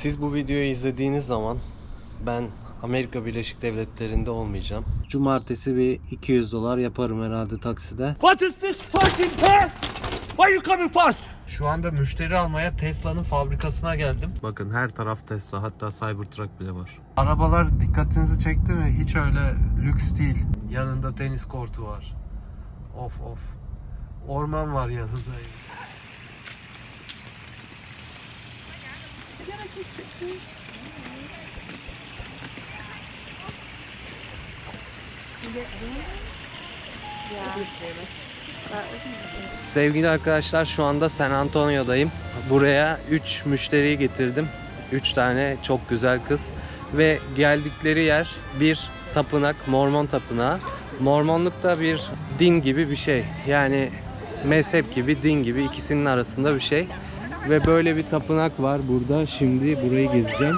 Siz bu videoyu izlediğiniz zaman ben Amerika Birleşik Devletleri'nde olmayacağım. Cumartesi bir 200 dolar yaparım herhalde takside. What is this fucking car? Why you coming fast? Şu anda müşteri almaya Tesla'nın fabrikasına geldim. Bakın her taraf Tesla hatta Cybertruck bile var. Arabalar dikkatinizi çekti mi? Hiç öyle lüks değil. Yanında tenis kortu var. Of of. Orman var yanında. Sevgili arkadaşlar şu anda San Antonio'dayım. Buraya 3 müşteriyi getirdim. 3 tane çok güzel kız. Ve geldikleri yer bir tapınak, Mormon tapınağı. Mormonluk da bir din gibi bir şey. Yani mezhep gibi, din gibi ikisinin arasında bir şey. Ve böyle bir tapınak var burada. Şimdi burayı gezeceğim.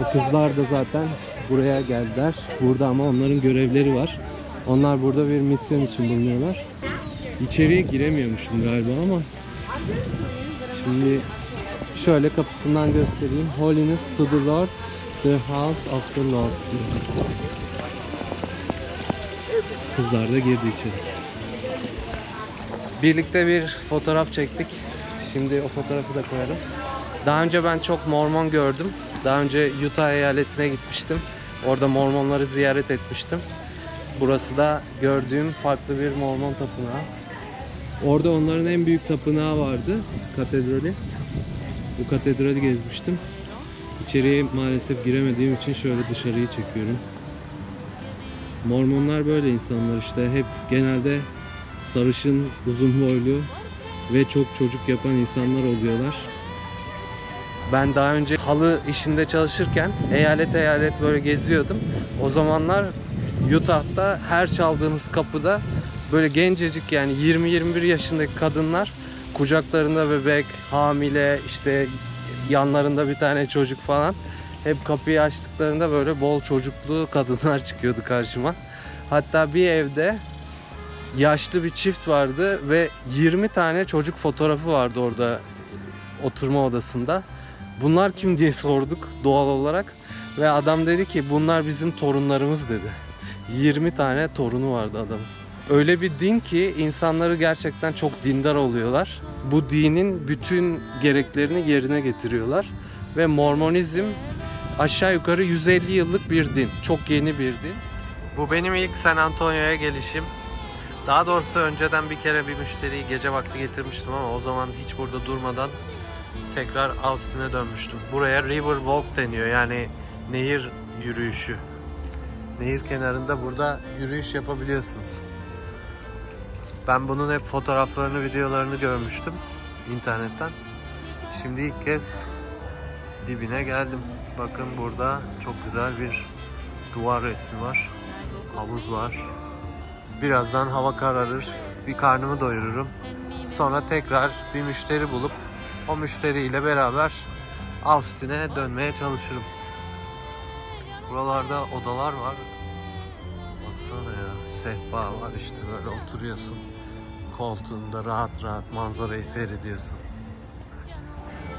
O kızlar da zaten buraya geldiler. Burada ama onların görevleri var. Onlar burada bir misyon için bulunuyorlar. İçeriye giremiyormuşum galiba ama şimdi şöyle kapısından göstereyim. Holiness to the Lord, the house of the Lord. Kızlar da girdi içeri. Birlikte bir fotoğraf çektik. Şimdi o fotoğrafı da koyalım. Daha önce ben çok Mormon gördüm. Daha önce Utah eyaletine gitmiştim. Orada Mormonları ziyaret etmiştim. Burası da gördüğüm farklı bir Mormon tapınağı. Orada onların en büyük tapınağı vardı, katedrali. Bu katedrali gezmiştim. İçeriye maalesef giremediğim için şöyle dışarıyı çekiyorum. Mormonlar böyle insanlar işte hep genelde sarışın, uzun boylu ve çok çocuk yapan insanlar oluyorlar. Ben daha önce halı işinde çalışırken eyalet eyalet böyle geziyordum. O zamanlar Utah'ta her çaldığınız kapıda böyle gencecik yani 20-21 yaşındaki kadınlar kucaklarında bebek, hamile, işte yanlarında bir tane çocuk falan. Hep kapıyı açtıklarında böyle bol çocuklu kadınlar çıkıyordu karşıma. Hatta bir evde yaşlı bir çift vardı ve 20 tane çocuk fotoğrafı vardı orada oturma odasında. Bunlar kim diye sorduk doğal olarak ve adam dedi ki bunlar bizim torunlarımız dedi. 20 tane torunu vardı adamın. Öyle bir din ki insanları gerçekten çok dindar oluyorlar. Bu dinin bütün gereklerini yerine getiriyorlar ve Mormonizm aşağı yukarı 150 yıllık bir din. Çok yeni bir din. Bu benim ilk San Antonio'ya gelişim. Daha doğrusu önceden bir kere bir müşteriyi gece vakti getirmiştim ama o zaman hiç burada durmadan tekrar Austin'e dönmüştüm. Buraya River Walk deniyor yani nehir yürüyüşü. Nehir kenarında burada yürüyüş yapabiliyorsunuz. Ben bunun hep fotoğraflarını, videolarını görmüştüm internetten. Şimdi ilk kez dibine geldim. Bakın burada çok güzel bir duvar resmi var. Havuz var. Birazdan hava kararır. Bir karnımı doyururum. Sonra tekrar bir müşteri bulup o müşteriyle beraber Austin'e dönmeye çalışırım. Buralarda odalar var. Baksana ya sehpa var işte böyle oturuyorsun. Koltuğunda rahat rahat manzarayı seyrediyorsun.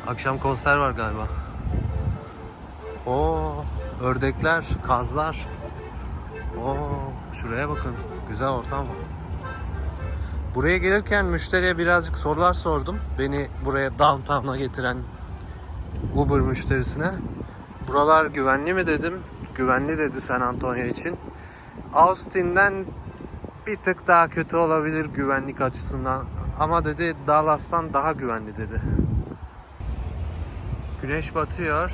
Akşam konser var galiba. Oo ördekler, kazlar. Oo şuraya bakın. Güzel ortam var. Buraya gelirken müşteriye birazcık sorular sordum. Beni buraya downtown'a getiren Uber müşterisine. Buralar güvenli mi dedim. Güvenli dedi San Antonio için. Austin'den bir tık daha kötü olabilir güvenlik açısından. Ama dedi Dallas'tan daha güvenli dedi. Güneş batıyor.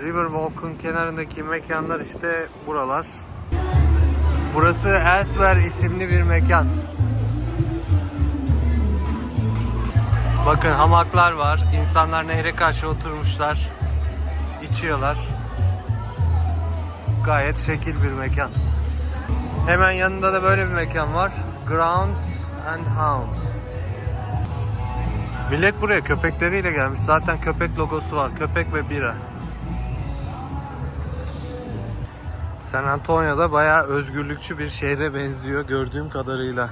Riverwalk'un kenarındaki mekanlar işte buralar. Burası Elsewhere isimli bir mekan. Bakın hamaklar var. İnsanlar nehre karşı oturmuşlar. içiyorlar. Gayet şekil bir mekan. Hemen yanında da böyle bir mekan var. Grounds and Hounds. Millet buraya köpekleriyle gelmiş. Zaten köpek logosu var. Köpek ve bira. San Antonio'da bayağı özgürlükçü bir şehre benziyor gördüğüm kadarıyla.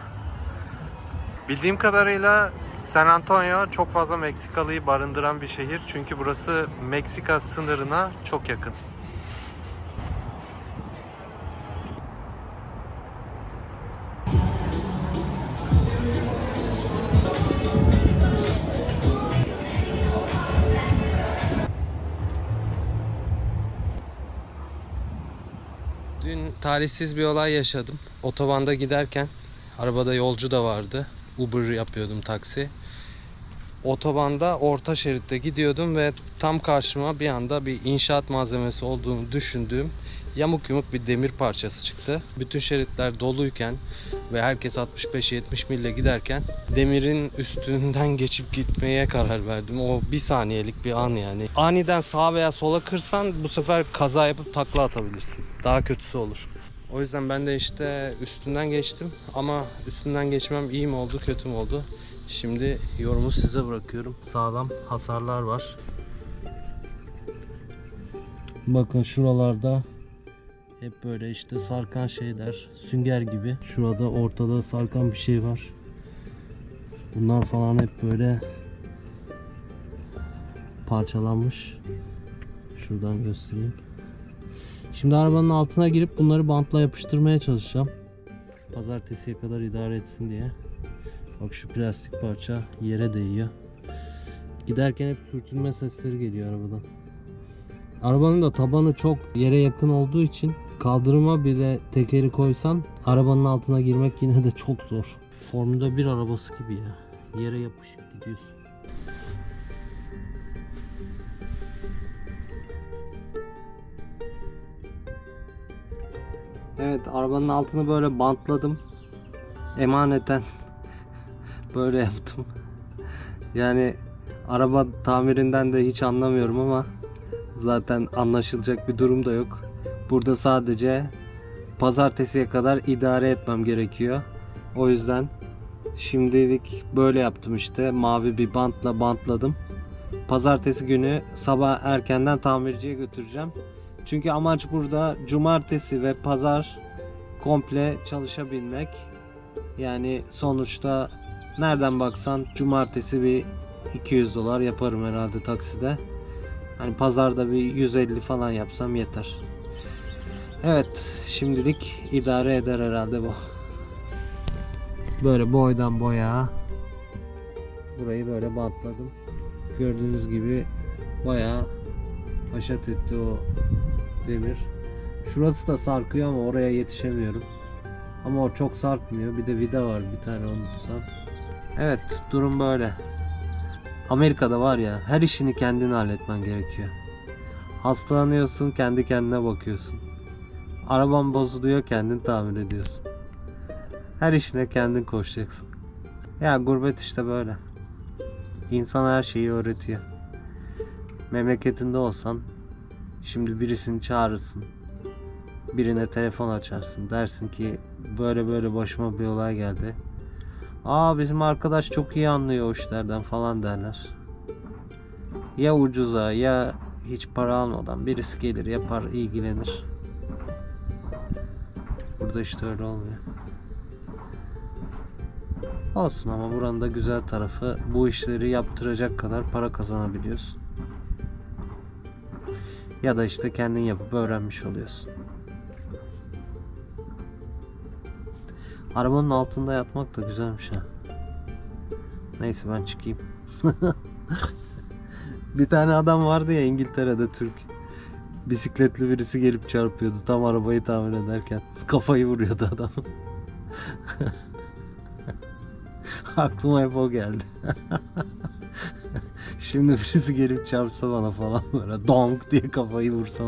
Bildiğim kadarıyla San Antonio çok fazla Meksikalıyı barındıran bir şehir. Çünkü burası Meksika sınırına çok yakın. Talihsiz bir olay yaşadım. Otobanda giderken arabada yolcu da vardı. Uber yapıyordum taksi. Otobanda orta şeritte gidiyordum ve tam karşıma bir anda bir inşaat malzemesi olduğunu düşündüğüm yamuk yumuk bir demir parçası çıktı. Bütün şeritler doluyken ve herkes 65-70 mille giderken demirin üstünden geçip gitmeye karar verdim. O bir saniyelik bir an yani. Aniden sağa veya sola kırsan bu sefer kaza yapıp takla atabilirsin. Daha kötüsü olur. O yüzden ben de işte üstünden geçtim ama üstünden geçmem iyi mi oldu kötü mü oldu? Şimdi yorumu size bırakıyorum. Sağlam hasarlar var. Bakın şuralarda hep böyle işte sarkan şeyler, sünger gibi. Şurada ortada sarkan bir şey var. Bunlar falan hep böyle parçalanmış. Şuradan göstereyim. Şimdi arabanın altına girip bunları bantla yapıştırmaya çalışacağım. Pazartesiye kadar idare etsin diye. Bak şu plastik parça yere değiyor. Giderken hep sürtünme sesleri geliyor arabadan. Arabanın da tabanı çok yere yakın olduğu için kaldırıma bile tekeri koysan arabanın altına girmek yine de çok zor. Formula 1 arabası gibi ya. Yere yapışıp gidiyorsun. Evet arabanın altını böyle bantladım. Emaneten böyle yaptım. Yani araba tamirinden de hiç anlamıyorum ama zaten anlaşılacak bir durum da yok. Burada sadece pazartesiye kadar idare etmem gerekiyor. O yüzden şimdilik böyle yaptım işte. Mavi bir bantla bantladım. Pazartesi günü sabah erkenden tamirciye götüreceğim. Çünkü amaç burada cumartesi ve pazar komple çalışabilmek. Yani sonuçta nereden baksan cumartesi bir 200 dolar yaparım herhalde takside. Hani pazarda bir 150 falan yapsam yeter. Evet, şimdilik idare eder herhalde bu. Böyle boydan boya burayı böyle bantladım. Gördüğünüz gibi bayağı haşat etti o demir. Şurası da sarkıyor ama oraya yetişemiyorum. Ama o çok sarkmıyor. Bir de vida var bir tane onu tutsam. Evet durum böyle. Amerika'da var ya her işini kendin halletmen gerekiyor. Hastalanıyorsun kendi kendine bakıyorsun. Araban bozuluyor kendin tamir ediyorsun. Her işine kendin koşacaksın. Ya gurbet işte böyle. İnsan her şeyi öğretiyor. Memleketinde olsan şimdi birisini çağırırsın. Birine telefon açarsın. Dersin ki böyle böyle başıma bir olay geldi. Aa bizim arkadaş çok iyi anlıyor o işlerden falan derler. Ya ucuza ya hiç para almadan birisi gelir yapar ilgilenir. Burada işte öyle olmuyor. Olsun ama buranın da güzel tarafı bu işleri yaptıracak kadar para kazanabiliyorsun. Ya da işte kendin yapıp öğrenmiş oluyorsun. Arabanın altında yatmak da güzelmiş ha. Neyse ben çıkayım. bir tane adam vardı ya İngiltere'de Türk. Bisikletli birisi gelip çarpıyordu tam arabayı tamir ederken. Kafayı vuruyordu adam. Aklıma hep o geldi. Şimdi birisi gelip çarpsa bana falan böyle donk diye kafayı vursa.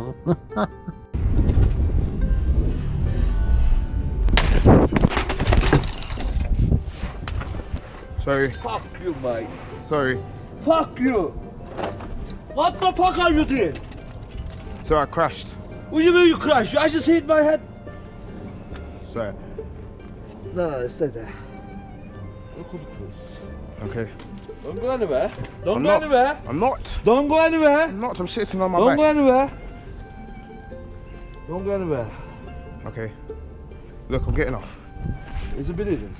Sorry, Fuck you, mate. sorry. Fuck you. What the fuck are you doing? So I crashed. What do you mean you crashed? I just hit my head. Sorry. No, no, stay there. Look at the police. Okay. Don't go anywhere. Don't I'm go not. anywhere. I'm not. Don't go anywhere. I'm not. I'm sitting on my Don't go anywhere. Don't go anywhere. Okay. Look, I'm getting off. Is it bleeding?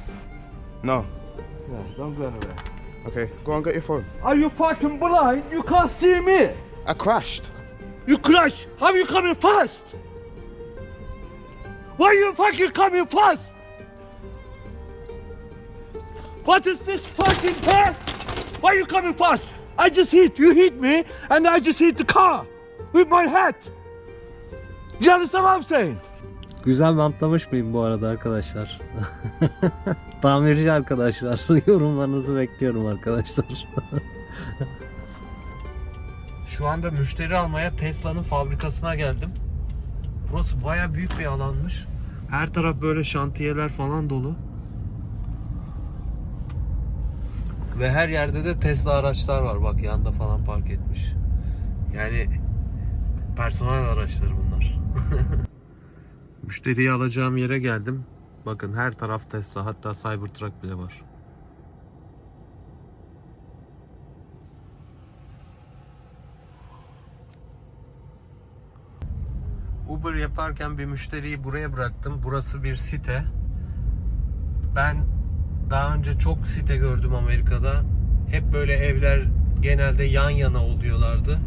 No. Yeah, don't go anywhere. Okay, go and get your phone. Are you fucking blind? You can't see me. I crashed. You crash. How you coming fast? Why you fucking coming fast? What is this fucking car? Why you coming fast? I just hit. You hit me, and I just hit the car with my head. You understand what I'm saying? Güzel bantlamış mıyım bu arada arkadaşlar? Tamirci arkadaşlar yorumlarınızı bekliyorum arkadaşlar. Şu anda müşteri almaya Tesla'nın fabrikasına geldim. Burası baya büyük bir alanmış. Her taraf böyle şantiyeler falan dolu. Ve her yerde de Tesla araçlar var bak yanda falan park etmiş. Yani personel araçları bunlar. Müşteriyi alacağım yere geldim. Bakın her taraf Tesla hatta Cybertruck bile var. Uber yaparken bir müşteriyi buraya bıraktım. Burası bir site. Ben daha önce çok site gördüm Amerika'da. Hep böyle evler genelde yan yana oluyorlardı.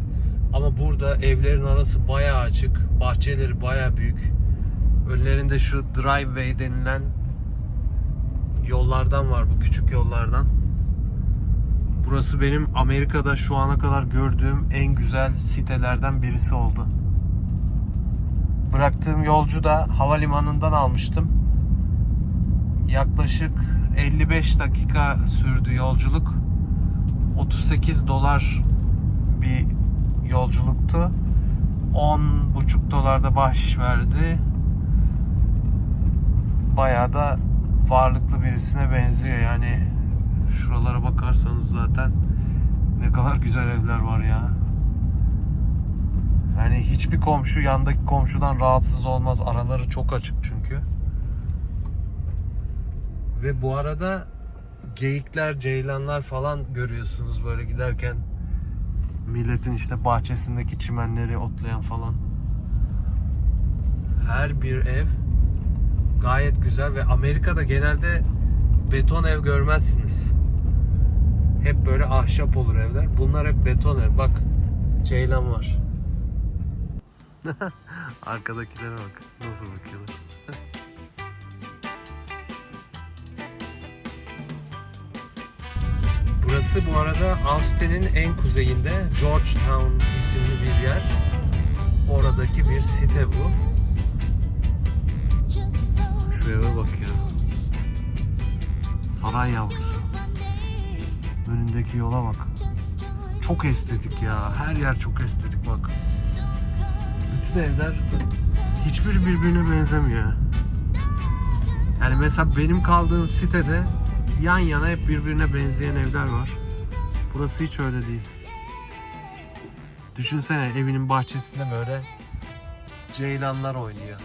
Ama burada evlerin arası bayağı açık. Bahçeleri bayağı büyük. Önlerinde şu driveway denilen yollardan var bu küçük yollardan. Burası benim Amerika'da şu ana kadar gördüğüm en güzel sitelerden birisi oldu. Bıraktığım yolcu da havalimanından almıştım. Yaklaşık 55 dakika sürdü yolculuk. 38 dolar bir yolculuktu. 10,5 dolar da bahşiş verdi. Bayağı da varlıklı birisine benziyor yani. Şuralara bakarsanız zaten ne kadar güzel evler var ya. Yani hiçbir komşu yandaki komşudan rahatsız olmaz. Araları çok açık çünkü. Ve bu arada geyikler, ceylanlar falan görüyorsunuz böyle giderken. Milletin işte bahçesindeki çimenleri otlayan falan. Her bir ev gayet güzel ve Amerika'da genelde beton ev görmezsiniz. Hep böyle ahşap olur evler. Bunlar hep beton ev. Bak ceylan var. Arkadakilere bak. Nasıl bakıyorlar. Burası bu arada Austin'in en kuzeyinde Georgetown isimli bir yer. Oradaki bir site bu. Şu eve bak ya. Saray yavrusu. Önündeki yola bak. Çok estetik ya. Her yer çok estetik bak. Bütün evler hiçbir birbirine benzemiyor. Yani mesela benim kaldığım sitede yan yana hep birbirine benzeyen evler var. Burası hiç öyle değil. Düşünsene evinin bahçesinde böyle ceylanlar oynuyor.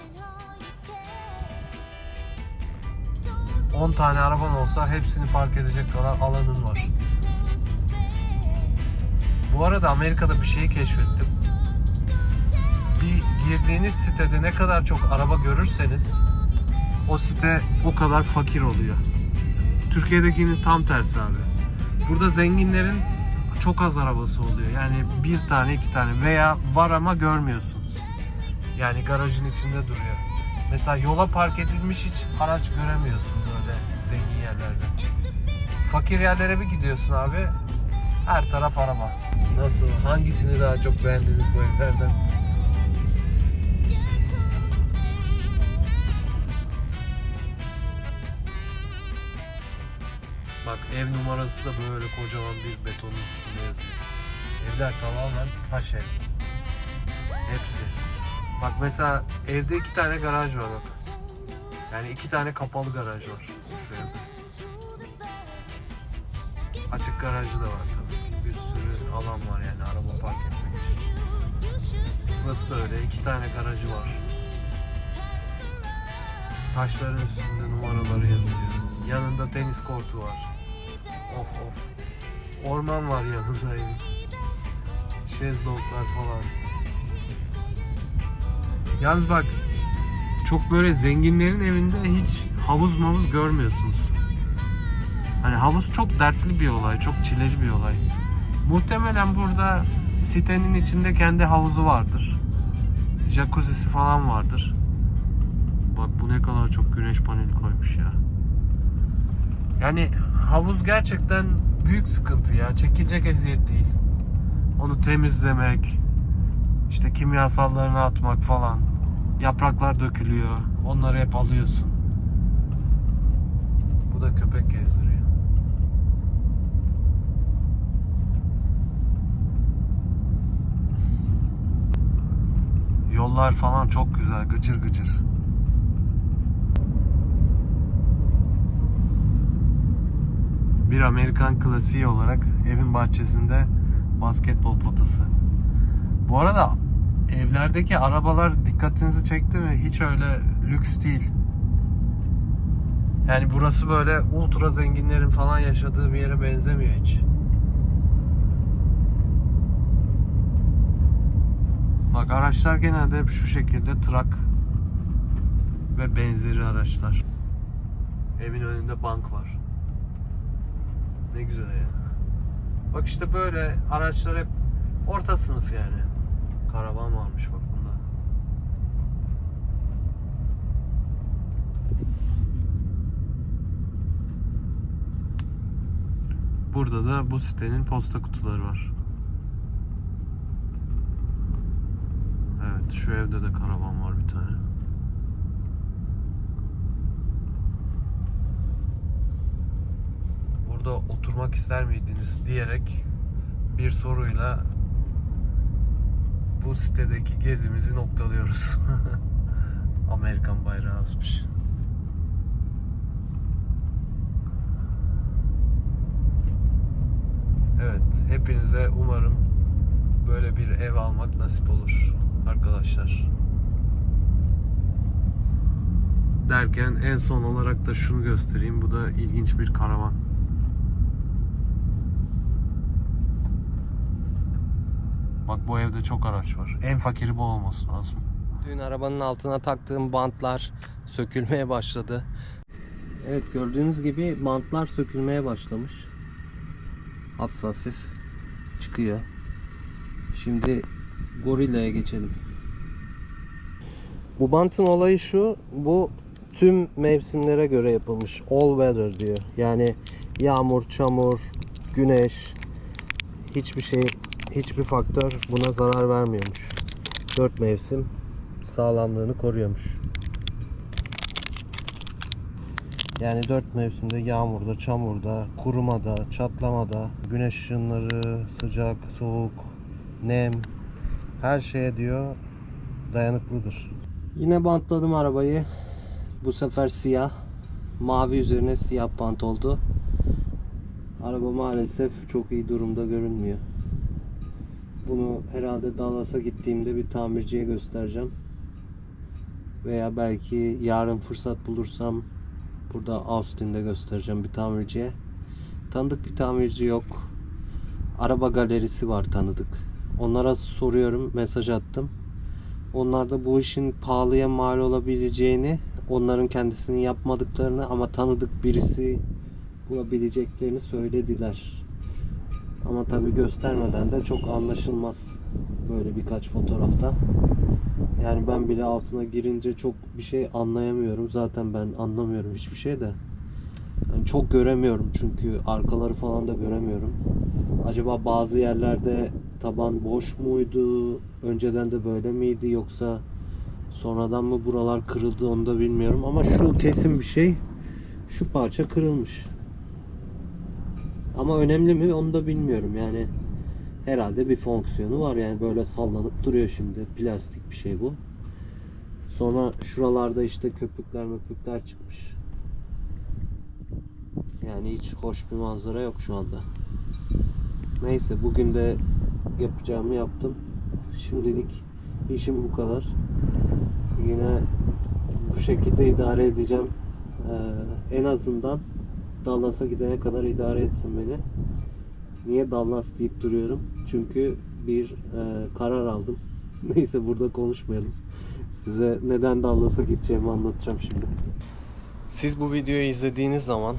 10 tane araban olsa hepsini park edecek kadar alanın var. Bu arada Amerika'da bir şeyi keşfettim. Bir girdiğiniz sitede ne kadar çok araba görürseniz o site o kadar fakir oluyor. Türkiye'dekinin tam tersi abi. Burada zenginlerin çok az arabası oluyor. Yani bir tane iki tane veya var ama görmüyorsun. Yani garajın içinde duruyor. Mesela yola park edilmiş hiç araç göremiyorsun böyle zengin yerlerde. Fakir yerlere bir gidiyorsun abi. Her taraf araba. Nasıl? Hangisini daha çok beğendiniz bu evlerden? Bak ev numarası da böyle kocaman bir betonun üstünde yazıyor. Evler tamamen taş ev. Hepsi. Bak mesela evde iki tane garaj var bak. Yani iki tane kapalı garaj var şu evde. Açık garajı da var tabii. Bir sürü alan var yani araba park etmek için. Burası da öyle. iki tane garajı var. Taşların üstünde numaraları yazıyor. Yanında tenis kortu var. Of of. Orman var yanında evin. Şezlonglar falan. Yalnız bak çok böyle zenginlerin evinde hiç havuz mavuz görmüyorsunuz. Hani havuz çok dertli bir olay, çok çileli bir olay. Muhtemelen burada sitenin içinde kendi havuzu vardır. Jacuzzi'si falan vardır. Bak bu ne kadar çok güneş paneli koymuş ya. Yani havuz gerçekten büyük sıkıntı ya. Çekilecek eziyet değil. Onu temizlemek, işte kimyasallarını atmak falan. Yapraklar dökülüyor. Onları hep alıyorsun. Bu da köpek gezdiriyor. Yollar falan çok güzel, gıcır gıcır. Bir Amerikan klasiği olarak evin bahçesinde basketbol potası. Bu arada evlerdeki arabalar dikkatinizi çekti mi? Hiç öyle lüks değil. Yani burası böyle ultra zenginlerin falan yaşadığı bir yere benzemiyor hiç. Bak araçlar genelde hep şu şekilde trak ve benzeri araçlar. Evin önünde bank var. Ne güzel ya. Bak işte böyle araçlar hep orta sınıf yani. Karavan varmış bak bunda. Burada da bu sitenin posta kutuları var. Evet şu evde de karavan var bir tane. Burada oturmak ister miydiniz diyerek bir soruyla bu sitedeki gezimizi noktalıyoruz. Amerikan bayrağı asmış. Evet, hepinize umarım böyle bir ev almak nasip olur arkadaşlar. Derken en son olarak da şunu göstereyim. Bu da ilginç bir karavan. Bak bu evde çok araç var. En fakiri bu olması lazım. Dün arabanın altına taktığım bantlar sökülmeye başladı. Evet gördüğünüz gibi bantlar sökülmeye başlamış. Hafif hafif çıkıyor. Şimdi Gorilla'ya geçelim. Bu bantın olayı şu. Bu tüm mevsimlere göre yapılmış. All weather diyor. Yani yağmur, çamur, güneş hiçbir şey hiçbir faktör buna zarar vermiyormuş. Dört mevsim sağlamlığını koruyormuş. Yani dört mevsimde yağmurda, çamurda, kurumada, çatlamada, güneş ışınları, sıcak, soğuk, nem her şeye diyor dayanıklıdır. Yine bantladım arabayı. Bu sefer siyah. Mavi üzerine siyah bant oldu. Araba maalesef çok iyi durumda görünmüyor. Bunu herhalde Dallas'a gittiğimde bir tamirciye göstereceğim. Veya belki yarın fırsat bulursam burada Austin'de göstereceğim bir tamirciye. Tanıdık bir tamirci yok. Araba galerisi var tanıdık. Onlara soruyorum, mesaj attım. Onlar da bu işin pahalıya mal olabileceğini, onların kendisinin yapmadıklarını ama tanıdık birisi bulabileceklerini söylediler. Ama tabi göstermeden de çok anlaşılmaz böyle birkaç fotoğrafta. Yani ben bile altına girince çok bir şey anlayamıyorum. Zaten ben anlamıyorum hiçbir şey de. Yani çok göremiyorum çünkü arkaları falan da göremiyorum. Acaba bazı yerlerde taban boş muydu? Önceden de böyle miydi yoksa sonradan mı buralar kırıldı onu da bilmiyorum ama şu kesin bir şey. Şu parça kırılmış. Ama önemli mi onu da bilmiyorum yani. Herhalde bir fonksiyonu var yani böyle sallanıp duruyor şimdi. Plastik bir şey bu. Sonra şuralarda işte köpükler möpükler çıkmış. Yani hiç hoş bir manzara yok şu anda. Neyse bugün de yapacağımı yaptım. Şimdilik işim bu kadar. Yine bu şekilde idare edeceğim. Ee, en azından Dallas'a gidene kadar idare etsin beni. Niye Dallas deyip duruyorum? Çünkü bir e, karar aldım. Neyse burada konuşmayalım. Size neden Dallas'a gideceğimi anlatacağım şimdi. Siz bu videoyu izlediğiniz zaman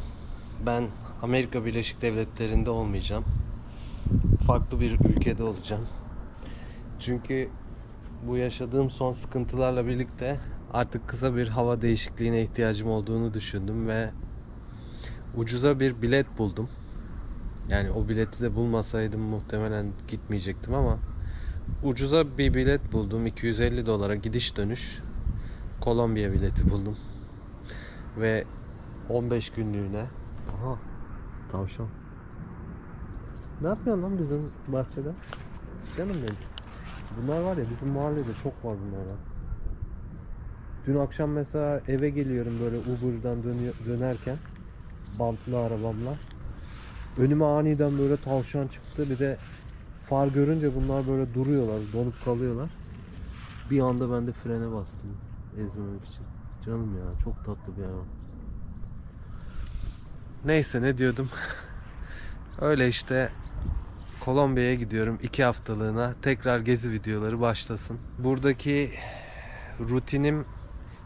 ben Amerika Birleşik Devletleri'nde olmayacağım. Farklı bir ülkede olacağım. Çünkü bu yaşadığım son sıkıntılarla birlikte artık kısa bir hava değişikliğine ihtiyacım olduğunu düşündüm ve ucuza bir bilet buldum. Yani o bileti de bulmasaydım muhtemelen gitmeyecektim ama ucuza bir bilet buldum. 250 dolara gidiş dönüş. Kolombiya bileti buldum. Ve 15 günlüğüne. Aha. Tavşan. Ne yapıyorsun lan bizim bahçede? Canım benim. Bunlar var ya bizim mahallede çok var bunlardan. Dün akşam mesela eve geliyorum böyle Uber'dan dönerken bantlı arabamla. Önüme aniden böyle tavşan çıktı. Bir de far görünce bunlar böyle duruyorlar, donup kalıyorlar. Bir anda ben de frene bastım ezmemek için. Canım ya çok tatlı bir hayvan. Neyse ne diyordum. Öyle işte Kolombiya'ya gidiyorum iki haftalığına. Tekrar gezi videoları başlasın. Buradaki rutinim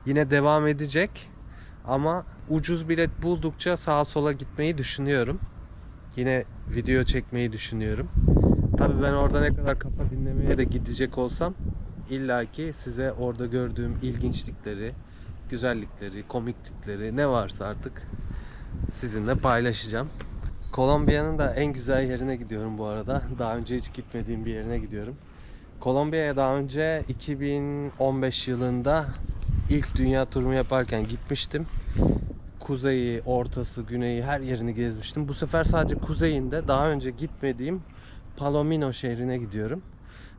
yine devam edecek. Ama ucuz bilet buldukça sağa sola gitmeyi düşünüyorum. Yine video çekmeyi düşünüyorum. Tabii ben orada ne kadar kafa dinlemeye de gidecek olsam illaki size orada gördüğüm ilginçlikleri, güzellikleri, komiklikleri ne varsa artık sizinle paylaşacağım. Kolombiya'nın da en güzel yerine gidiyorum bu arada. Daha önce hiç gitmediğim bir yerine gidiyorum. Kolombiya'ya daha önce 2015 yılında ilk dünya turumu yaparken gitmiştim. Kuzeyi, ortası, güneyi her yerini gezmiştim. Bu sefer sadece kuzeyinde daha önce gitmediğim Palomino şehrine gidiyorum.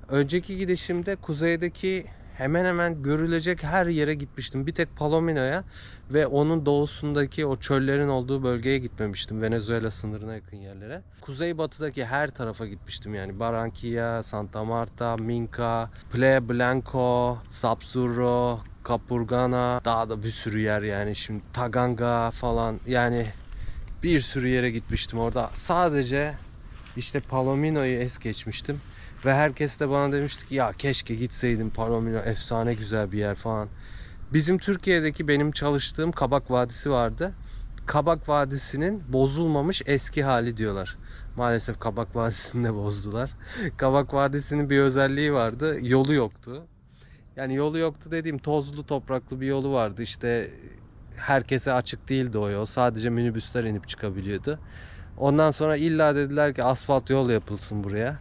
Önceki gidişimde kuzeydeki hemen hemen görülecek her yere gitmiştim. Bir tek Palomino'ya ve onun doğusundaki o çöllerin olduğu bölgeye gitmemiştim. Venezuela sınırına yakın yerlere. Kuzeybatıdaki her tarafa gitmiştim yani. Barranquilla, Santa Marta, Minca, Playa Blanco, Sapsurro, Capurgana, daha da bir sürü yer yani şimdi Taganga falan yani bir sürü yere gitmiştim orada. Sadece işte Palomino'yu es geçmiştim. Ve herkes de bana demişti ki ya keşke gitseydim Palomino efsane güzel bir yer falan. Bizim Türkiye'deki benim çalıştığım Kabak Vadisi vardı. Kabak Vadisi'nin bozulmamış eski hali diyorlar. Maalesef Kabak Vadisi'ni de bozdular. Kabak Vadisi'nin bir özelliği vardı. Yolu yoktu. Yani yolu yoktu dediğim tozlu topraklı bir yolu vardı. İşte herkese açık değildi o yol. Sadece minibüsler inip çıkabiliyordu. Ondan sonra illa dediler ki asfalt yol yapılsın buraya.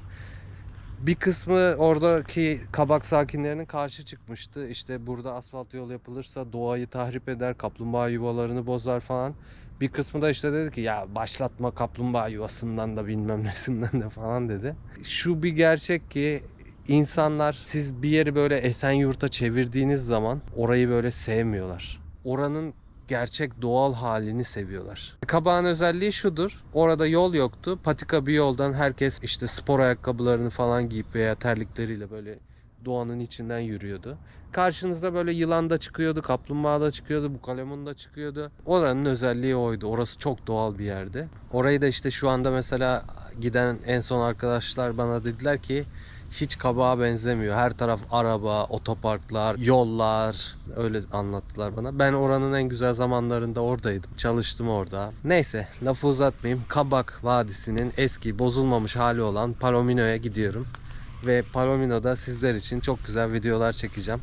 Bir kısmı oradaki kabak sakinlerinin karşı çıkmıştı. İşte burada asfalt yol yapılırsa doğayı tahrip eder, kaplumbağa yuvalarını bozar falan. Bir kısmı da işte dedi ki ya başlatma kaplumbağa yuvasından da bilmem nesinden de falan dedi. Şu bir gerçek ki insanlar siz bir yeri böyle Esenyurt'a çevirdiğiniz zaman orayı böyle sevmiyorlar. Oranın gerçek doğal halini seviyorlar. Kabağın özelliği şudur. Orada yol yoktu. Patika bir yoldan herkes işte spor ayakkabılarını falan giyip veya terlikleriyle böyle doğanın içinden yürüyordu. Karşınızda böyle yılan da çıkıyordu, kaplumbağa da çıkıyordu, bukalemun da çıkıyordu. Oranın özelliği oydu. Orası çok doğal bir yerdi. Orayı da işte şu anda mesela giden en son arkadaşlar bana dediler ki hiç kabağa benzemiyor. Her taraf araba, otoparklar, yollar öyle anlattılar bana. Ben oranın en güzel zamanlarında oradaydım. Çalıştım orada. Neyse lafı uzatmayayım. Kabak Vadisi'nin eski bozulmamış hali olan Palomino'ya gidiyorum. Ve Palomino'da sizler için çok güzel videolar çekeceğim.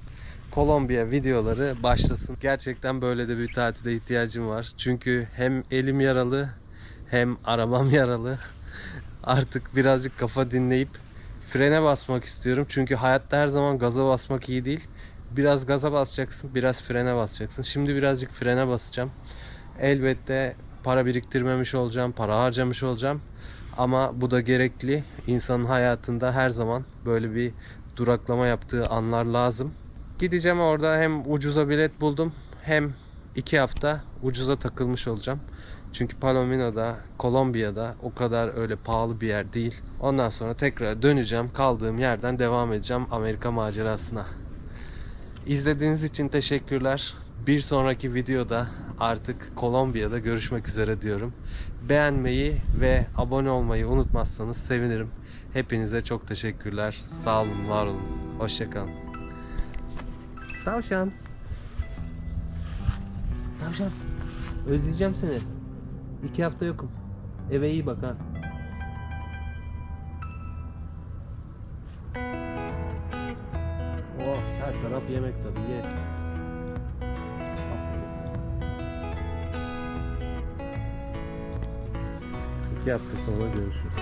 Kolombiya videoları başlasın. Gerçekten böyle de bir tatile ihtiyacım var. Çünkü hem elim yaralı hem arabam yaralı. Artık birazcık kafa dinleyip frene basmak istiyorum. Çünkü hayatta her zaman gaza basmak iyi değil. Biraz gaza basacaksın, biraz frene basacaksın. Şimdi birazcık frene basacağım. Elbette para biriktirmemiş olacağım, para harcamış olacağım. Ama bu da gerekli. İnsanın hayatında her zaman böyle bir duraklama yaptığı anlar lazım. Gideceğim orada hem ucuza bilet buldum hem iki hafta ucuza takılmış olacağım. Çünkü Palomino'da, Kolombiya'da o kadar öyle pahalı bir yer değil. Ondan sonra tekrar döneceğim. Kaldığım yerden devam edeceğim Amerika macerasına. İzlediğiniz için teşekkürler. Bir sonraki videoda artık Kolombiya'da görüşmek üzere diyorum. Beğenmeyi ve abone olmayı unutmazsanız sevinirim. Hepinize çok teşekkürler. Sağ olun, var olun. Hoşçakalın. Tavşan. Tavşan. Özleyeceğim seni. İki hafta yokum. Eve iyi bak ha. Oh her taraf yemek tabii ye. Aferin sana. İki hafta sonra görüşürüz.